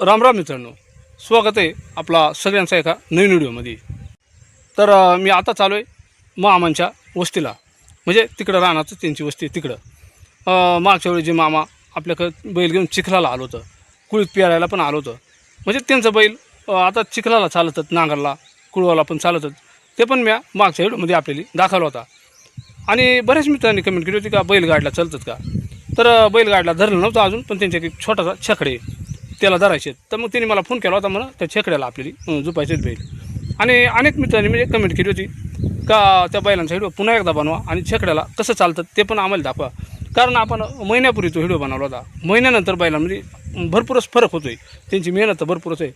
राम राम मित्रांनो. स्वागत आहे आपला सगळ्यांचा एका नवीन व्हिडिओमध्ये. तर मी आता चालू आहे मामांच्या वस्तीला. म्हणजे तिकडं राहण्याचं त्यांची वस्ती तिकडं. मागच्या वेळी जे मामा आपल्याकडं बैल घेऊन चिखलाला आलो होतं. कुळीत पेरायला पण आलो होतं. म्हणजे त्यांचं बैल आता चिखलाला चालतात नांगरला कुळवाला पण चालतात. ते पण मी मागच्या व्हिडिओमध्ये आपल्याला दाखवला होता. आणि बऱ्याच मित्रांनी कमेंट केली होती का बैलगाडीला चालतात का? तर बैलगाडला बैलगाडीला धरलं नव्हतं अजून पण त्यांच्या एक छोटासा छकडे त्याला धरायचे. तर मग त्यांनी मला फोन केला होता मला त्या छेकड्याला आपली अ, बैल आणि अनेक मित्रांनी म्हणजे कमेंट केली होती का त्या बैलांचा व्हिडिओ पुन्हा एकदा बनवा आणि छेकड्याला कसं चालतं ते पण आम्हाला दाखवा. कारण आपण महिन्यापूर्वी तो व्हिडिओ बनवला होता. महिन्यानंतर बैलांमध्ये भरपूरच फरक होतो आहे त्यांची मेहनत तर भरपूरच आहे.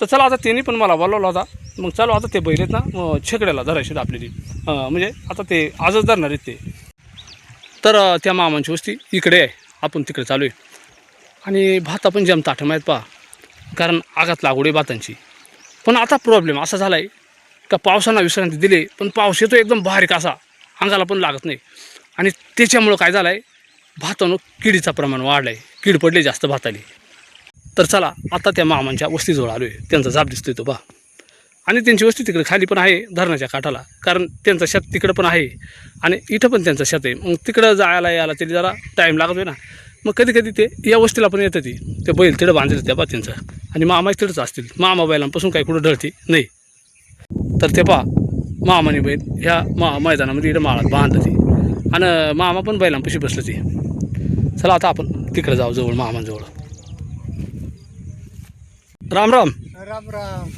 तर चला आता त्यांनी पण मला बोलवला होता. मग चालू आता ते बैल आहेत ना छेकड्याला धरायचे आपल्याला. म्हणजे आता ते आजच धरणार आहेत ते. तर त्या मामांची वस्ती इकडे आहे. आपण तिकडे चालू आहे आणि भात पण जमता ताठं माहीत पहा. कारण आगात लागवड आहे भातांची. पण आता प्रॉब्लेम असा झाला आहे का पावसानं विश्रांती दिली पण पाऊस येतो एकदम बारीक असा. अंगाला पण लागत नाही. आणि त्याच्यामुळं काय झालं आहे भातानं किडीचं प्रमाण वाढलं आहे कीड पडली जास्त भाताली. तर चला आता त्या मामांच्या वस्तीजवळ आलो आहे त्यांचा जाप दिसतोय तो बा आणि त्यांची वस्ती तिकडे खाली पण आहे धरणाच्या काठाला. कारण त्यांचं शेत तिकडं पण आहे. आणि इथं पण त्यांचं शेत आहे. मग तिकडं जायला यायला तरी जरा टाईम लागतोय ना. मग कधी कधी ते या वस्तीला पण येतं ती. ते बैल तिकडं बांधले त्या बा त्यांचं आणि मामा तिकडंच असतील. मामा बैलांपासून काही कुठं ढळती नाही. तर ते पहा मामाने बैल ह्या मा मैदानामध्ये इकडं माळात बांधलं ती. आणि मामा पण बैलांपाशी बसलं ती. चला आता आपण तिकडे जाऊ जवळ मामांजवळ. राम राम. राम राम.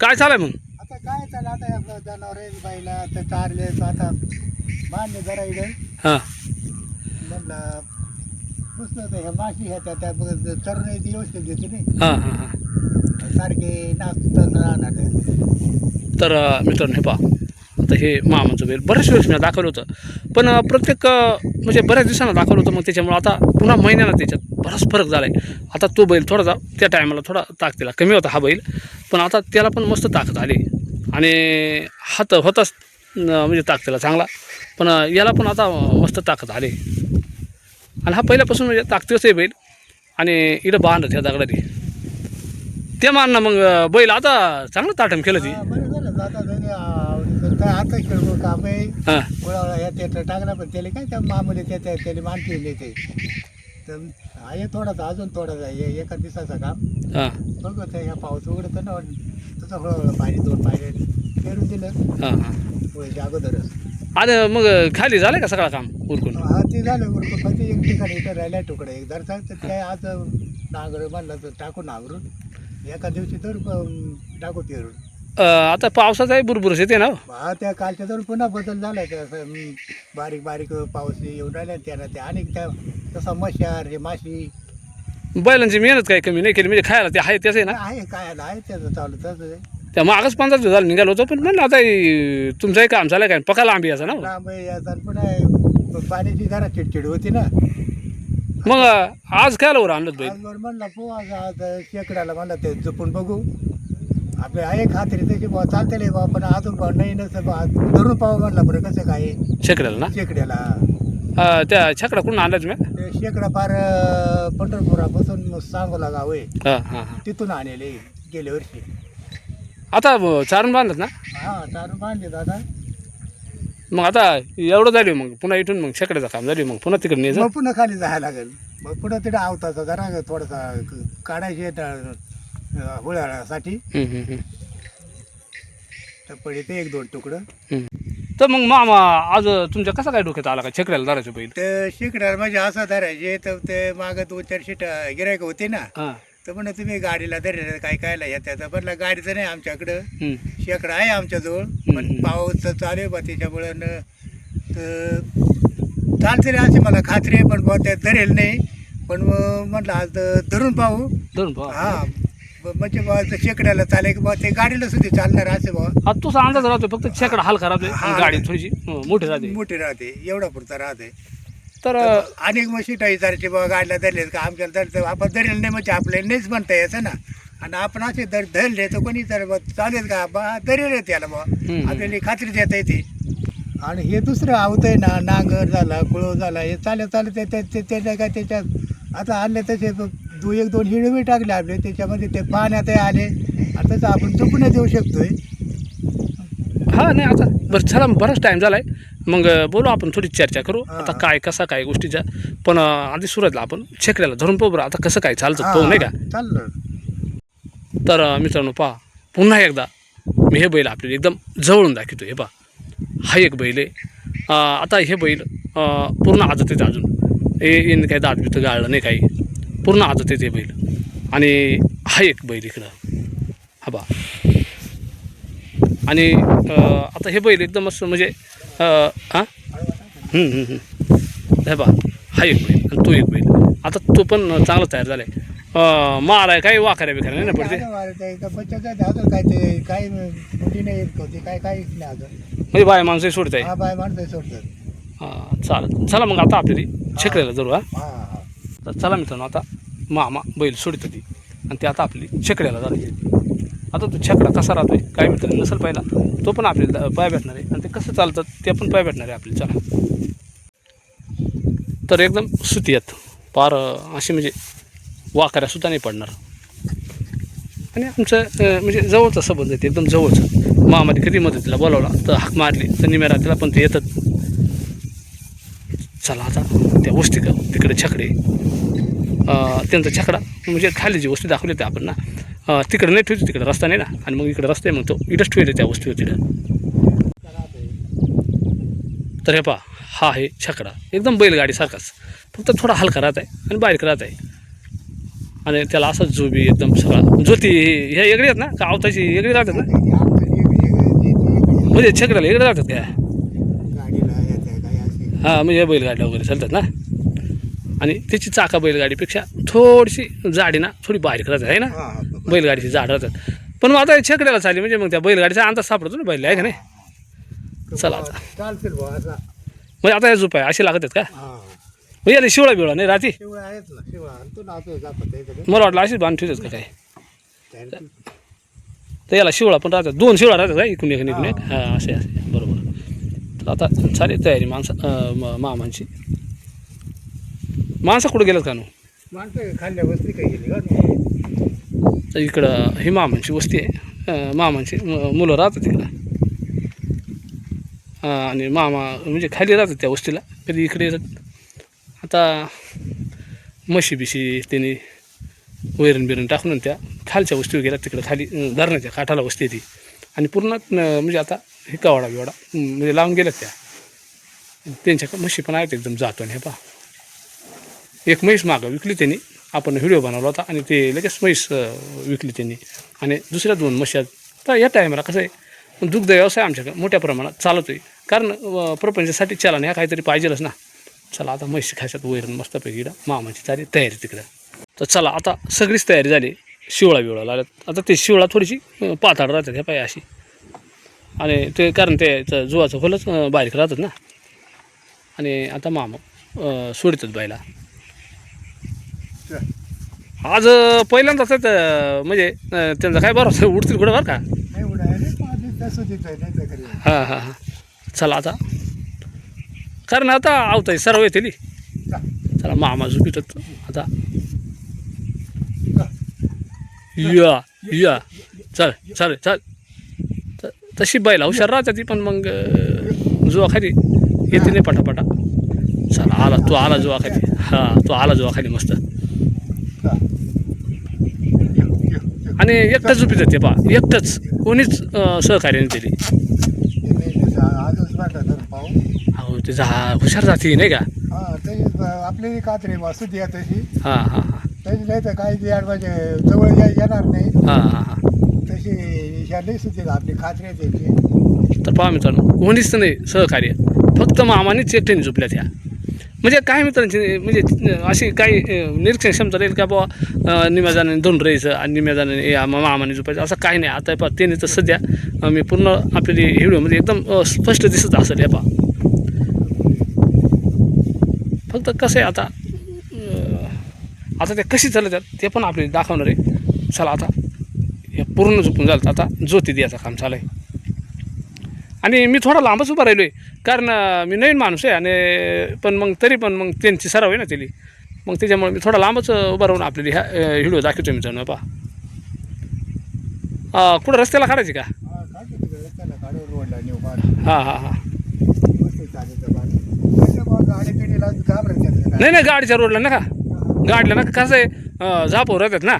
काय चालय मग? आता काय चाललं आता जनावर बाईला आता चारले आता बांधले जरा इकडे हां. म्हणलं पुसलं तर ह्या माशी त्या व्यवस्थित नाही. हां हां हां. सारखे राहणार. तर मित्रांनो हे पहा. आता हे मामाचं बैल बऱ्याच वेळेस मी दाखवलं होतं. पण प्रत्येक म्हणजे बऱ्याच दिवसांना दाखवलं होतं मग त्याच्यामुळं आता पुन्हा महिन्याला त्याच्यात बराच फरक झाला आहे आता तो बैल थोडासा त्या टायमाला थोडा ताकदीला कमी होता हा बैल. पण आता त्याला पण मस्त ताकद आली. आणि हात होताच म्हणजे ताकदीला चांगला. पण याला पण आता मस्त ताकद आली. आणि हा पहिल्यापासून म्हणजे ताकदीच आहे बैल. आणि इकडं बांधत ह्या दगडाने. ते मान ना मग बैल आता चांगलं ताटम केलं ती. आता काम आहे. त्याचं टाकला पण त्याला काय त्या मामुली त्या त्या- त्याला मानते ते. तर आहे थोडासा अजून थोडासा एका दिवसाचं काम. हां. बघू ह्या पाऊस उघडतं ना तसं हळूहळू पाणी दोन पाणी पेरून दिलं. हां हां. अगोदरच. आता मग खाली झालं का सगळं काम उरकून? हा ते झालं उरकून फक्त एक ठिकाणी इथं राहिल्या तुकडे. एक जर तर काय आज नांगर म्हणलं तर टाकून नांगरून एका दिवशी तर अं, टाकू पेरून अं, आता पावसाचाही बुरबुरस येते ना हो. हा त्या कालच्या तर पुन्हा बदल झाला त्या असं, बारीक बारीक पाऊस येऊन राहिला त्यानं त्या आणि त्या तसा मशार हे माशी. बैलांची मेहनत काही कमी नाही केली म्हणजे खायला ते आहे त्याचं आहे ना? आहे काय आहे त्याचं चालू तसं आहे. त्या मागच पंधरा दिवस झालं निघालो होतो पण म्हणलं आता तुमचंही काम झालं काय? पका लांबी याचा ना? हो. लांब आहे याचा आणि पुन्हा पाण्याची जरा चिडचिड होती ना. मग आज काय लवर आणलं बैल आज म्हणलं पो आज आज शेकड्याला म्हणलं ते जपून बघू. आपले आहे खात्री तशी बा चालते बा पण अजून बा नाही नसतं बा धरून पाहू म्हणलं बरं कसं काय आहे. शेकड्याला ना? शेकड्याला. अं, त्या छकडा कुठून आणलं तुम्ही? ते शेकडा फार अं, पंढरपुरापासून सांगोला गाव आहे. हां हां हां. तिथून आणले गेल्या वर्षी. आता चारून बांधलं ना? हा चारून बांधले दादा मग आता एवढं झाली मग पुन्हा इथून मग शेकड्याचं काम झाली मग पुन्हा तिकडे न्यायचं? मग पुन्हा खाली जायला लागेल. मग पुन्हा तिथे आवताचा जरा थोडासा क- काढायचे हुळासाठी हम्म, हम्म, हम्म, तर पडे ते एक दोन तुकडं. हम्म. तर मग मामा आज तुमच्या कसा काय डोक्यात आला का छकड्याला धरायचं बैल? ते शिकणार म्हणजे असं धरायचे तर ते मागं दोन चार शीट गिरायक होते ना. हां. तर म्हणलं तुम्ही गाडीला धरले काय कायला येतात म्हणलं गाडीचं नाही आमच्याकडं. शेकडा आहे आमच्याजवळ पण. पाऊस तर चालू आहे बा त्याच्यामुळं तर चालते रे असे मला खात्री आहे पण बुवा ते धरेल नाही. पण म्हटलं आज धरून पाहू. धरून पहा. हा म्हणजे बा ते शेकड्याला चालेल की बा? ते गाडीला सुद्धा चालणार असे बा. हा तुझा अंदाज राहतो फक्त छकडा हलका राहतोय हा. आणि गाडी थोडीशी मोठी राहते. मोठी राहते एवढा पुरता राहते. तर अनेक मग शिटा विचारायचे बा गाडीला धरले का आमच्याला धरतं आपण धरेल नाही म्हणजे आपल्याला नाहीच म्हणता यायचं ना. आणि आपण असे धर धरले तर कोणी तर बा चालेल का? बा धरेल आहे त्याला बा. आपल्याला खात्री देता येते. आणि हे दुसरं आवतंय ना नांगर झाला कुळव झाला हे चालत चालत ते- ते- ते- त्याच्या काय त्याच्यात आता आणले तसे दो एक दोन हिरवे टाकले आपले त्याच्यामध्ये ते पाण्यात आले. आता तर आपण चुकून देऊ शकतोय. हा नाही आता बरं चला बराच टाईम झाला आहे मग बोलू आपण थोडी चर्चा करू. आता काय कसा काय गोष्टीच्या पण आधी सुरुवातला आपण छेकड्याला धरून पाहू बरं. आता कसं काय चालतं पाहू नाही का? चाललं. तर मित्रांनो पहा. पुन्हा एकदा मी हे बैल आपल्याला एकदम जवळून दाखवतो. हे पहा. हा एक बैल आहे. आता हे बैल पूर्ण आदत येते अजून. हे काही दात बित गाळलं नाही काही. पूर्ण आदत येते बैल. आणि हा एक बैल इकडं. हा बा आणि आता हे बैल एकदम असं म्हणजे हा. हे बा हा एक बैल आणि तो एक बैल. आता तो पण चांगला तयार झाला आहे माराय काही वाखाऱ्या बिखाऱ्या नाही ना पडते? काय ते मुली नाही येत होती काय काय नाही अजून. म्हणजे बाय माणसं सोडत आहे हा बाय माणसं सोडतात. हां चालेल. चला मग आता आपल्याला छेकड्याला धरू हा? तर चला मित्रांनो आता मामा बैल सोडित होती. आणि ते आता आपली छेकड्याला धरायची आता तो छकडा कसा राहतोय काय मित्रांनो नसेल पाहिला तो पण आपल्याला पाय भेटणार आहे. आणि ते कसं चालतं ते पण पाय भेटणार आहे आपल्याला. चला. तर एकदम सुती आहेत. पार अशी म्हणजे वाकऱ्यासुद्धा नाही पडणार. आणि आमचं म्हणजे जवळचा संबंध आहे एकदम जवळचा. महामारी कधी मदतीला बोलावला तर हाक मारली तर निम्या रात्रीला पण ते येतात. चला आता त्या वस्ती का तिकडे छकडे. त्यांचा छकडा म्हणजे खाली जी वस्ती दाखवली होती आपण ना तिकडं नाही ठेवतो तिकडं रस्ता नाही ना. आणि मग इकडं रस्ता आहे मग तो इकडंच ठेवले त्या वस्तू तिकडं. तर हे पहा हा आहे छकडा. एकदम बैलगाडीसारखाच फक्त थोडा हलका राहत आहे आणि बाहेर राहत आहे. आणि त्याला असं जोबी एकदम सगळा. ज्योती ह्या वेगळी आहेत ना? का आवताची वेगळी राहतात ना? म्हणजे छकड्याला वेगळे राहतात काय? हां म्हणजे बैलगाड्या वगैरे चालतात ना? आणि त्याची चाका बैलगाडीपेक्षा थोडीशी जाडी ना थोडी बारीक राहते आहे ना? बैलगाडीची जाड राहतात. पण मग आता छकड्याला चालली म्हणजे मग त्या बैलगाडीचा अंदाज सापडतो ना बैल आहे का नाही? चला आता. चालतील भाऊ आता. म्हणजे आता हे झोप आहे अशी लागत आहेत का? हा. म्हणजे याला शिवळा बिवळा नाही राहते? शिवळा आहेत ना शिवळा आणतो ना आता मला वाटलं अशीच बांध ठेवतात का काय? तर याला शिवळा पण राहतात दोन शिवळा राहतात का इकडून एक इकडून एक? हां असे असे बरोबर. तर आता झाली तयारी माणसं म- मामांची. माणसं कुठं गेलं का नु? माणसं खाल्ल्या वस्ती काही गेली का तर इकडं ही मामांची वस्ती आहे. मामांची मुलं राहतात इकडं. आणि मामा म्हणजे खाली राहतात त्या वस्तीला कधी इकडे येतात. आता म्हशी बिशी त्यांनी वैरण बिरण टाकून आणि त्या खालच्या वस्तीवर गेल्या तिकडं खाली धरणाच्या काठाला वस्ती ती. आणि पूर्ण म्हणजे आता हे कवाडा बिवाडा म्हणजे लावून गेल्यात त्या. त्यांच्या म्हशी पण आहेत एकदम जातो आणि हे पहा. एक म्हैस मागं विकली त्यांनी. आपण व्हिडिओ बनवला होता आणि ते लगेच म्हैस विकली त्यांनी. आणि दुसऱ्या दोन म्हशी आहेत. तर या टायमाला कसं आहे दुग्ध व्यवसाय आमच्याकडे मोठ्या प्रमाणात चालतो आहे कारण प्रपंचासाठी चला नाही काहीतरी पाहिजेलच ना. चला आता म्हैस खायच्यात वैरण मस्तपैकी इकडं. मामाची तारी तयारी तिकडं. तर चला आता सगळीच तयारी झाली. शिवळा बिवळा लागल्यात. आता ते शिवळा थोडीशी अं, पाताळ राहतात ह्या पाय अशी. आणि ते कारण ते जुवाचं खोलच बारीक राहतात ना. आणि आता मामा सोडतात बायला आज पहिल्यांदाच आहेत, म्हणजे त्यांचा काय बरं उडतील कुठं बरं का? आहे हां हां हां. चला आता. कारण आता आवताय सर्व येतील. जा. चला मामा झुपित आता. या या. चल चल चल. तशी बैला हुशार राहते ती पण मग जुवा खाली येते नाही पटापटा. चला आला तो आला जुवा खाली. हां तो आला जुवा खाली मस्त जा. ये, ये, ये. आणि एकटंच झोपी जाते बा. एकटंच. कोणीच अं, सहकार्य नाही दिली. ते नाही तसं आजच वाटत तर पाहू अहो ते जा हुशार जाती नाही का? हा ते आपली कात्री वासुदी आहे तशी हां हां. हां तशी नाही तर काही याड म्हणजे जवळ या- येणार नाही हां हां. हां तशी ह्या नाही सुद्धा आपली कात्री आहे त्याची तर पहा मित्रांनो कोणीच नाही सहकार्य. फक्त मामानेच एकट्याने झोपल्यात ह्या म्हणजे काय मित्रांची म्हणजे अशी काही निरीक्षण क्षमता राहील का बाबा जाण्याने दोन राहायचं आणि निम्या या मामाने झोपायचं असं काही नाही. आता पहा त्याने तर सध्या मी पूर्ण आपली व्हिडिओमध्ये म्हणजे एकदम स्पष्ट दिसत असेल या पहा. फक्त कसं आहे आता आता ते कशी चालतात ते पण आपल्याला दाखवणार आहे. चला आता हे पूर्ण झोपून झालं. आता ज्योती द्यायचं काम चालू आहे. आणि मी थोडा लांबच उभा राहिलो आहे कारण मी नवीन माणूस आहे आणि पण मग तरी पण मग त्यांची सराव आहे ना त्याली. मग त्याच्यामुळे मी थोडा लांबच उभा राहून आपल्याला ह्या व्हिडिओ दाखवतो मित्रांनो पहा. अ, कुठं रस्त्याला काढायची का? हा. हां हां. हां. नाही नाही गाडीच्या रोडला नका. गाडीला नका. कसं आहे झापावर राहतात ना.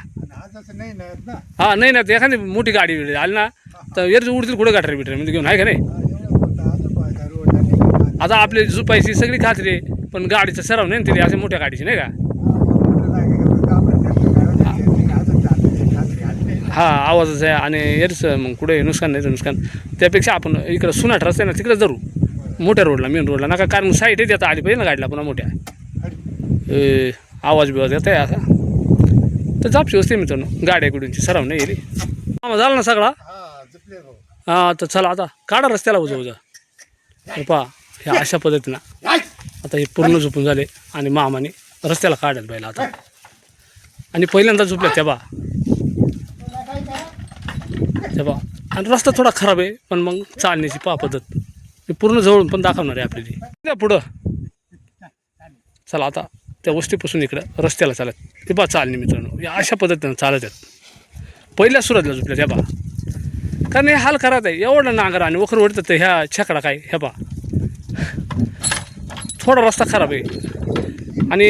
ना ना. हा नाही ना ते एखादी मोठी गाडी आली ना तर एरज उडतील कुठे गाठरे बिटरे म्हणजे घेऊन आहे का नाही? आता आपली झुपायची सगळी खात्री पण गाडीचा सराव नाही ना तिथे अशा मोठ्या गाडीची नाही का? हा, आवाजच आहे आणि येरच मग कुठे नुकसान नाही तर नुकसान. त्यापेक्षा आपण इकडं सुनाट रस्ते ना तिकडे जरू मोठ्या रोडला मेन रोडला. नका कारण साईड आता आली पाहिजे ना गाडीला पुन्हा मोठ्या. ए, आवाज बिवाज येत आहे असा तर जापची असते मित्रांनो गाड्या गुडींची सराव नाही गेली आम्हाला झाला ना सगळा? हा तर चला आता काढा रस्त्याला उजा उजा. पहा ह्या अशा पद्धतीनं. आता हे पूर्ण झोपून झाले आणि मामाने रस्त्याला काढायला पाहिजे आता. आणि पहिल्यांदा झोपल्या त्या बा. त्या बा. आणि रस्ता थोडा खराब आहे पण मग चालण्याची पहा पद्धत. मी पूर्ण जवळून पण दाखवणार आहे आपली पुढं. चला आता त्या वस्तीपासून इकडं रस्त्याला चालत. ते बा चालणे मित्रांनो या अशा पद्धतीनं चालत आहेत. पहिल्या सुरुवातीला झोपल्या त्या बा. कारण हे हाल करत आहे एवढं नांगर आणि वखर ओढतात ह्या छकडा काय हे बा थोडा रस्ता खराब आहे. आणि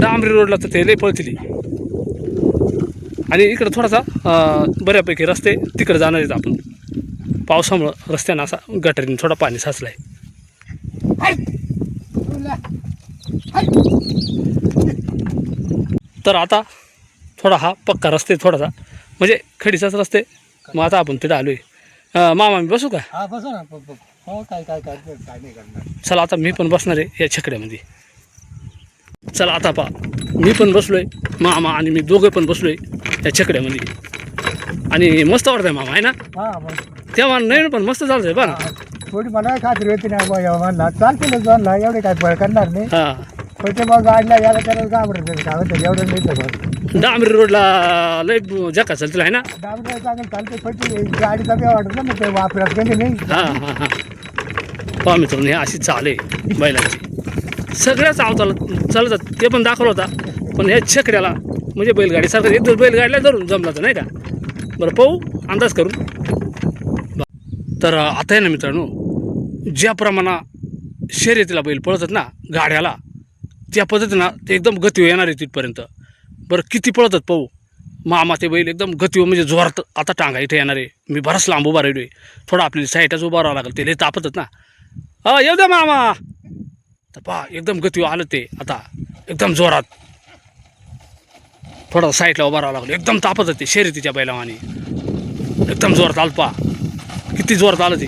डांबरी रोडला तर ते लई पळतील. आणि इकडं थोडासा बऱ्यापैकी रस्ते तिकडे जाणार आहेत आपण. पावसामुळं रस्त्यानं असा गटरीने थोडा पाणी साचला आहे तर आता थोडा हा पक्का रस्ते थोडासा. म्हणजे खडीचाच रस्ते मग आता आपण तिथं आलो आहे मामा मी बसू का? हा बसा ना. हो काय काय काय काय नाही करणार. चला आता मी पण बसणार आहे या छकड्यामध्ये. चला आता पा मी पण बसलोय मामा आणि मी दोघं पण बसलोय या छकड्यामध्ये. आणि मस्त वाटतंय मामा आहे ना? हा मग तेव्हा नाही ना पण मस्त चालतंय बा ना हा, थोडी मला खात्री होती ना एवढा म्हणला चालतील म्हणला एवढे काय फरक करणार नाही. हां. पण ते मग गाडीला याला त्याला घाबरत काय होतं एवढं नाही तर डांबरी रोडला लय जका चालतील आहे ना? डाबडा चांगलं चालते गाडीचा बी वाटत ना मग ते वापरात कधी नाही हां हां हां. पहा मित्रांनो हे अशी चाल आहे बैलांची. सगळ्याच चालत चालतात. ते पण दाखवलं होता. पण ह्या छकड्याला म्हणजे बैलगाडी सारखं एक दिवस बैलगाडीला धरून जमला तर नाही का? बरं पाहू अंदाज करून. तर आता आहे ना मित्रांनो ज्या प्रमाणा शर्यतीला बैल पळतात ना गाड्याला त्या पद्धतीनं ते एकदम गतीव येणार आहे तिथपर्यंत. बरं किती पळतात पाहू? मामा ते बैल एकदम गतीव म्हणजे जोरात आता टांगा इथे येणार. आहे मी बराच लांब उभा राहिलो आहे थोडा आपल्याला साईटच उभा राहावं लागेल. ते लय तापतात ना. हा येऊ द्या मामा. तर पहा एकदम गतीव आलं ते. आता एकदम जोरात. थोडा साईडला उभा राहावं लागलं. एकदम तापत ते शर्यतीच्या बैलावाने. एकदम जोरात आलं पहा. किती जोरात आलं ते.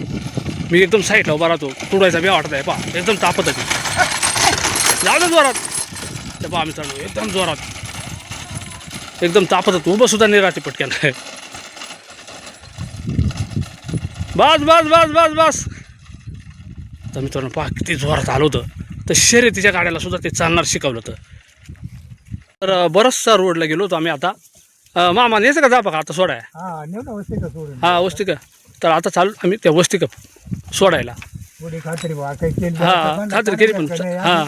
मी एकदम साईडला उभा राहतो. तुडायचा बी वाटत आहे पहा. एकदम तापत ते जाऊ दे जोरात. ते पहा मित्रांनो एकदम जोरात. एकदम तापत होतं उभं सुद्धा नाही राहते पटक्यान बस बस बस बस बस. तर मित्रांनो पहा किती जोरात आलं होतं. तर शर्यतीच्या गाड्याला सुद्धा ते चालणार शिकवलं होतं. तर बरचसा रोडला गेलो होतो आम्ही आता. मामा नेचं का जा बघा आता सोडाय हा वस्ती का सोडून. हा वस्ती का तर आता चालू आम्ही त्या वस्ती का सोडायला. हा खात्री केली पण. हा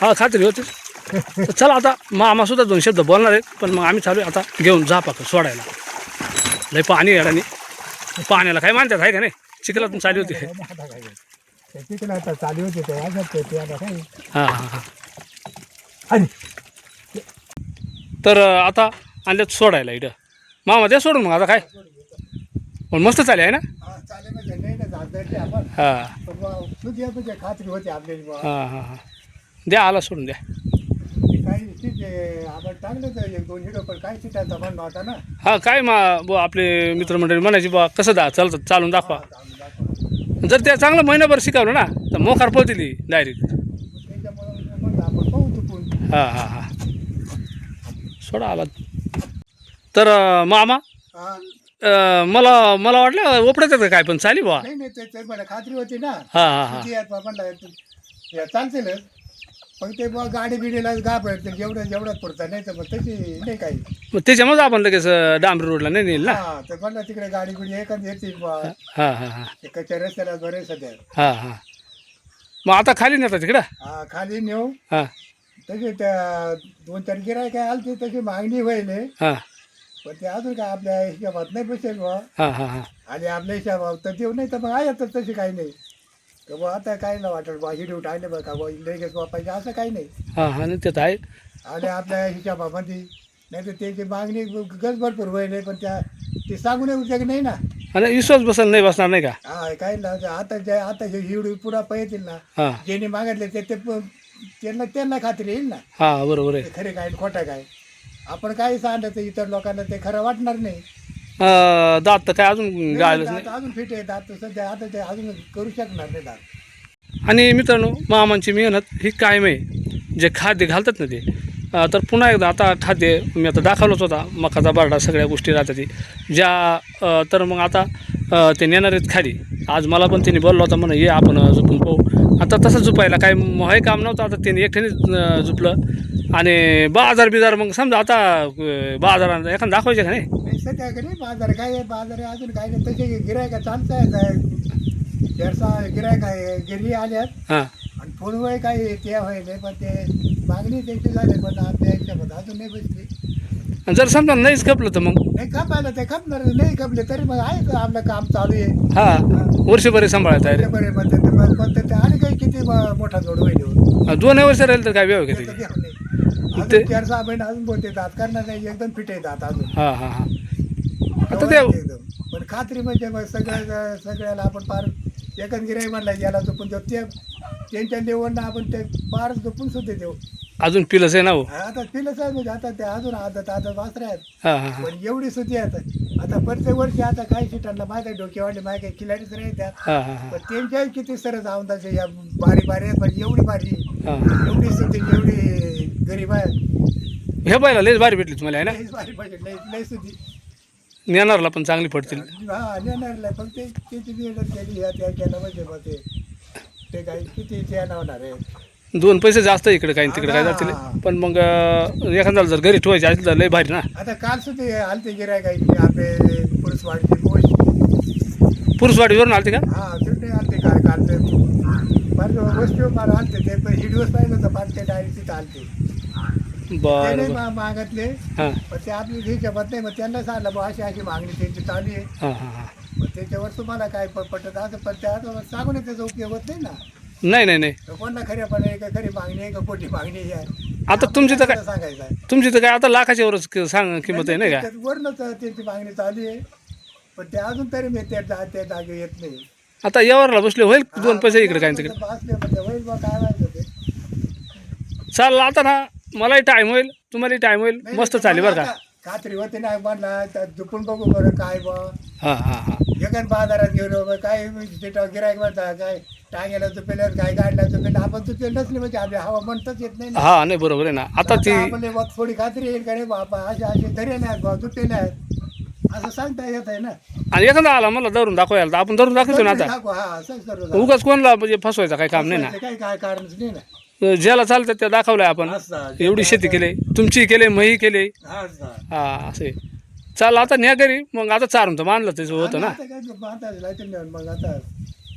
हा खात्री होती तर चला आता मामा सुद्धा दोन शब्द बोलणार आहेत पण मग आम्ही चालू आहे. आता घेऊन जा पाक सोडायला. लय पाणी येडानी पाण्याला काय मानतात आहे का नाही? चिखलातून चालू होती. चालू होते हां हां हां. तर आता आणल्यात सोडायला इथं. मामा द्या सोडून मग आता काय? पण मस्त चालेल आहे ना. हां हां हां. द्या आला सोडून द्या. काही आपण टाकलं तर एक दोन हिडो पण पण नव्हता ना. हा काय मा बुवा आपले मित्रमंडळी म्हणायची बा कसं दा चालतं चालून दाखवा. जर त्या चांगलं महिनाभर शिकवलं ना तर मोकार पळतील डायरेक्ट त्याच्यामुळे म्हणलं आपण पाहू चुकून हां हां हां. सोडा आला तर अं, मामा हा. अं, मला मला वाटलं ओपडत येतं काय पण चाली बा नाही नाही ते- ते मला खात्री होती ना. हां हां हां. किती आहेत बा म्हणलं हे चालतील. पण ते बा गाडी बिडीला घाबरते जेवढं जेवढं पुरतं नाही तर मग त्याची नाही काही. मग त्याच्यामध्ये आपण लगेच अं, डांबरी रोडला नाही नेईल ना? हा तर म्हणलं तिकडे गाडी बिडी एकच येते बा हां हां हां. ते कच्च्या रस्त्याला बरे सध्या. हां हां. मग आता खाली नेतात तिकडं? हा, खाली नेऊ. हां. तसे त्या दोन चार गिराय काय आलते तशी मागणी व्हायले. हां. पण ते अजून काय आपल्या हिशोबात नाही बसेल बा हां हां हां. आणि आपल्या हिशोबात तर देऊ नाही तर मग आहे तर तशी काही नाही. तर बुवा आता काय ना वाटत बा हिडीव टाकले बघा बुवा लगेच वापायचे असं काही नाही. हां हां नाही ते तर आहे. आणि आपल्या हिशोबामध्ये नाही तर त्याची मागणी गज भरपूर व्हायले पण त्या ते सांगून उपयोग नाही ना. आणि विश्वास बसल नाही बसणार नाही का? हा काही ना आता जे आता जे हिवडी पुरा येतील ना हां. ज्यांनी मागितले ते ते प- त्यांना त्यांना खात्री येईल ना. हां बरोबर आहे. ते खरे काय आणि खोटं काय? आपण काही सांगलं तर इतर लोकांना ते खरं वाटणार नाही. दात तर काय अजून गाळलंच नाही अजून फिट आहे दात सध्या आता ते अजून करू शकणार नाही दात. आणि मित्रांनो मामांची मेहनत ही कायम आहे. जे खाद्य घालतात ना ते. अं, तर पुन्हा एकदा आता खाद्य मी आता दाखवलंच होता मकाचा बारडा सगळ्या गोष्टी राहतात ती. ज्या अं, तर मग आता अं, ते नेणार आहेत खाली. आज मला पण त्यांनी बोलला होता म्हणा ये आपण अं, झोपून पाहू. आता तसं झुपायला काय हे काम नव्हतं आता त्यांनी एकट्यानेच अं, झुपलं. आणि बाजार बिजार मग समजा आता अं, बाजारात एखादं दाखवायचं का नाही? नाही, सध्या का नाही बाजार काय आहे? बाजार आहे अजून काय नाही. तसे गिरायका चालत आहेत. जरसा गिरायक आहे गिरी आल्यात हां. आणि पुढवय काय ते व्हायले पण ते मागणी त्यांची झाली पण आपल्या हिशोबात अजून नाही बसली. आणि जर समजा नाहीच खपलं तर मग? नाही खपायला ते खपणार नाही खपले तरी मग आहे का आपलं काम चालू आहे. हां. वर्षभरी सांभाळता ते बरे पण ते- ते- पण ते- ते आणि काही किती म- मोठा जोड होईल. दोन वर्ष राहील तर काय व्यव ते तर अजून चार सहा महिने अजून बोलते दात करणार नाही एकदम फिट येतात अजून. हां हां हां. आता ते एकदम. पण खात्री म्हणजे मग सगळ्या सगळ्याला आपण पार एकच गिराई म्हणला याला झोपून देऊ. ते त्यांच्या देवांना आपण ते पार झोपून सुद्धा देऊ. अजून पिलंच आहे ना हो? आता तिलाच आहे म्हणजे आता ते अजून आदत आदत वासरे आहेत. हां हां हां. पण एवढी सुद्धी आता आता प्रत्येक वर्षी आता काही शिटांना माहिती आहे डोकेवाले माहिती आहे खिलाडीच राहतात हां हां हां. पण त्यांच्याही किती सरस आमदाचे या बारी बारी आहेत. पण एवढी बारी हां. एवढी सुद्धी एवढी गरीब आहे हे पाहिलं लयच भारी भेटली तुम्हाला आहे ना? लईच बारी पाहिजे लई लई सुद्धी. नेणारला पण चांगली पडतील. हा नेणारला पण ते किती मेहनत केली या त्या केलं म्हणजे मग ते ते काही किती आहे दोन पैसे जास्त इकडे काही तिकडे काय. जातील. पण मग एखाद्याला जर घरी ठेवायचे असेल तर लय भारी ना. आता काल सुद्धा आलते गिराय काही आपले पुरुषवाडीचे गोष्ट पुरुषवाडीवरून आलते का? हा आलते काय काल ते फार वस्तू फार आलते ते पण हिडवस पाहिलं होतं फार ते डायरेक्ट तिथं आलते. बरं त्याने बरं. मा- मागतले. हां. पण ते आपली घे जमत नाही मग त्यांना सांगलं बा अशी अशी मागणी त्यांची चालू आहे. हां हां हां. मग त्याच्यावर तुम्हाला काय प- पटत असं पण त्या सांगून त्याचा उपयोग होत नाही ना. नाही नाही नाही. तर कोणला खऱ्यापण आहे का खरी मागणी आहे का खोटी मागणी आहे? आता तुमची तर काय सांगायचं आहे? तुमची तर काय आता लाखाच्या वरच क- सांग किंमत आहे नाही का? त्याच्यात वरनंच त्यांची मागणी चालू आहे. पण ते अजून तरी मी त्या जा- त्या जागे येत नाही. आता यावरला बसले होईल दोन पैसे इकडे काय तिकडे? बसले म्हणजे होईल बा काय व्हायचं ते? चाल आता ना मलाही टाईम होईल तुम्हालाही टाईम होईल. मस्त चालेल बरं का? होते नाही म्हणला तर दुपून बघू बरं काय बा. हां हां हां. एकाच बाजारात गेलो काय तिथं गिरायक म्हणता काय काय गाडीला आपण नसली म्हणजे आपली हवा म्हणताच येत नाही ना. हां नाही बरोबर आहे ना. आता ती आता आपले बा थोडी खात्री येईल का रे बापा? असे असे धरे नाहीत बा चुपेले आहेत असं सांगता येत आहे ना. आणि एखादा आला मला धरून दाखवायला तर आपण धरून दाखवतो ना आता. दाखव, हा असंच करू दाखव. उगाच कोणला म्हणजे फसवायचं काही काम नाही ना. काही काय कारणच नाही ना. ज्याला चालतं त्या दाखवलंय आपण. एवढी शेती केली तुमची केली मही केली. हा, असं. हा असे चाल आता न्या घरी मग आता चारून तर मानलं त्याचं होतं ना. आता काय ते आता लायसन घेऊन मग आता.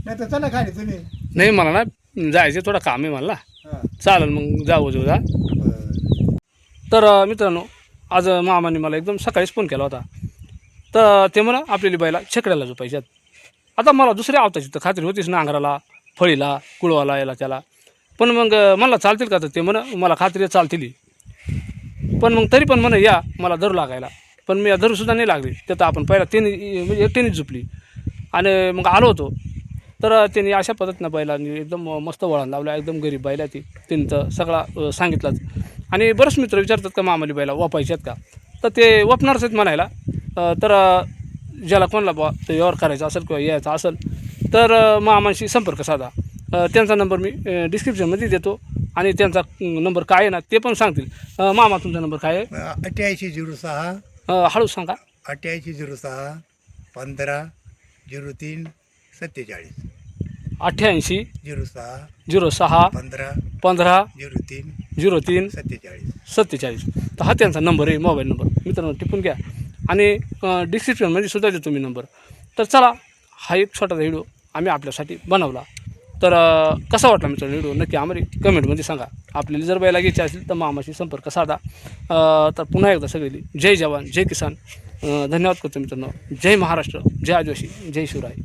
नाही तर चला खाली तुम्ही. नाही मला ना जायचं थोडं काम आहे मला. हा. चालेल मग जाऊ जाऊ जा. बरं. तर अं, मित्रांनो आज मामाने मला एकदम सकाळीच फोन केला होता. तर ते म्हणा आपल्याला बाईला छकड्याला झोपायच्यात आता मला दुसऱ्या आवताची तर खात्री होतीच नांगराला फळीला कुळवाला याला त्याला. पण मग मला चालतील का तर ते म्हणा मला खात्री चालतील पण मग तरी पण म्हणे या मला धरू लागायला. पण मी धरूसुद्धा नाही लागली. त्यात आपण पहिला त्यांनी म्हणजे एकट्यानेच झोपली. आणि मग आलो होतो. तर त्यांनी अशा पद्धतीनं बैलांनी एकदम मस्त वळण लावलं एकदम गरीब बैला ती. त्यांनी तर सगळा सांगितलाच सांगितलंच. आणि बरेच मित्र विचारतात का मामाली बैला वापायचे आहेत का? तर ते वापणारच आहेत म्हणायला. तर ज्याला कोणाला बा ते व्यवहार करायचा असेल किंवा यायचा असेल तर अं, मामांशी संपर्क साधा. त्यांचा नंबर मी डिस्क्रिप्शनमध्ये देतो आणि त्यांचा नंबर काय आहे ना ते पण सांगतील. मामा तुमचा नंबर काय आहे? अठ्ठ्याऐंशी झिरो सहा. हळू सांगा. अठ्ठ्याऐंशी झिरो सहा पंधरा झिरो तीन सत्तेचाळीस. अठ्ठ्याऐंशी झिरो सहा झिरो सहा पंधरा पंधरा झिरो तीन झिरो तीन सत्तेचाळीस. सत्तेचाळीस. तर हा त्यांचा नंबर आहे मोबाईल नंबर. मित्रांनो टिपून घ्या. आणि डिस्क्रिप्शनमध्ये सुद्धा देतो मी नंबर. तर चला हा एक छोटासा व्हिडिओ आम्ही आपल्यासाठी बनवला. तर कसा वाटला मित्र व्हिडिओ? नक्की आम्ही कमेंटमध्ये सांगा. आपल्याला जर बैला घ्यायची असेल तर मामाशी संपर्क साधा. तर पुन्हा एकदा सगळी जय जवान जय किसान. धन्यवाद करतो मित्रांनो. जय महाराष्ट्र जय आदिवासी जय शिवराय.